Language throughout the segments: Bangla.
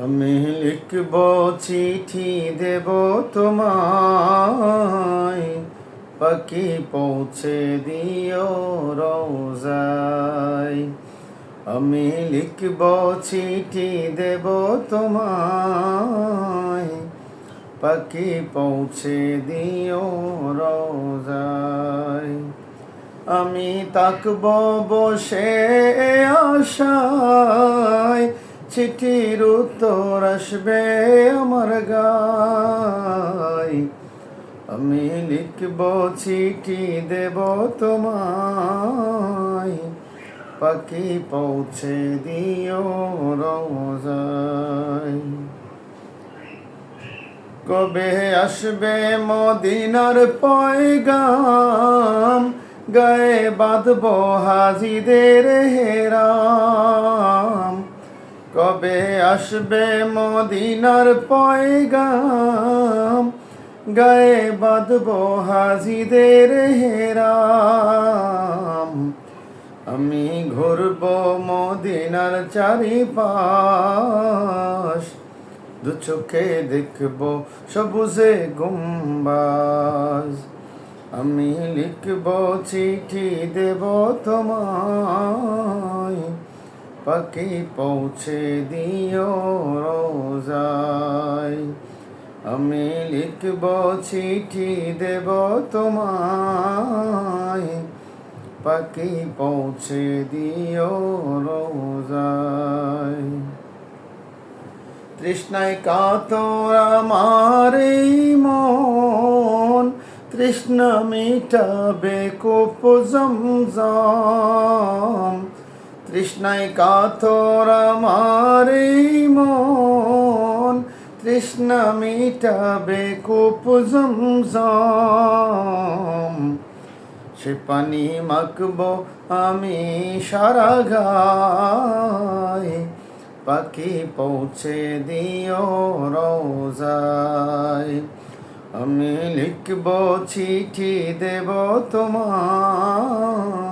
আমি লিখব চিঠি দেব তোমায়। পাখি পৌঁছে দিও রোজায় আমি লিখব চিঠি দেব তোমায়। পাখি পৌঁছে দিও রোজায় আমি তাকব বসে আশায়। চিঠির উত্তর আসবে আমার গায়। আমি লিখব চিঠি, দেব তোমায়। পাখি পৌঁছে দিও রোজায় কবে আসবে মদিনার পয়গাম? গায়ে বাঁধব হাজিদের হেরাম। কবে আসবে মদিনার পয়গাম? গায়ে বাঁধব হাজিদের হেরাম। আমি ঘুরব মদিনার চারিপাশ। দু চোখে দেখব সবুজে গুম্বাজ। আমি লিখব চিঠি দেব তোমায়। পাখি পৌঁছে দিও রোজায়। আমি লিখব চিঠি দেব তোমায়। পাখি পৌঁছে দিও রোজায়। তৃষ্ণায় কাতর আমার মন। তৃষ্ণা মিটাবে কোপ জমজম। তৃষ্ণায় কাতর আমার মন, তৃষ্ণা মিটাবে কোপ জমজম। সে পানি মাখব আমি সারা গায় পাখি পৌঁছে দিও রোজায়। আমি লিখব চিঠি দেব তোমায়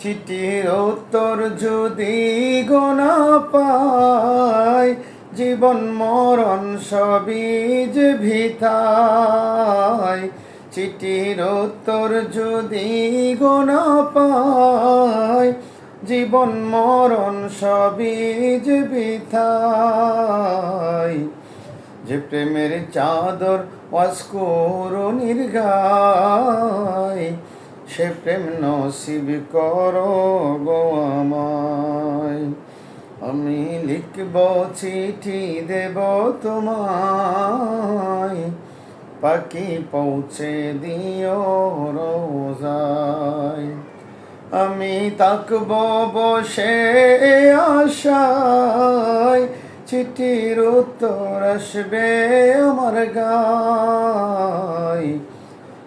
চিঠির উত্তর যদি গোনা পায় জীবন মরণ সবই যে ভিতায় চিঠির উত্তর যদি গোনা পায় জীবন মরণ সবই যে বিথায় যে প্রেমের চাদর ওয়াস্করণির গায় সে প্রেম নসিব কর গো আমায়। আমি লিখব চিঠি দেব তোমায়। পাখি পৌঁছে দিও রোজায়। আমি তাকব বসে আশায়। চিঠির উত্তর আসবে আমার গায়।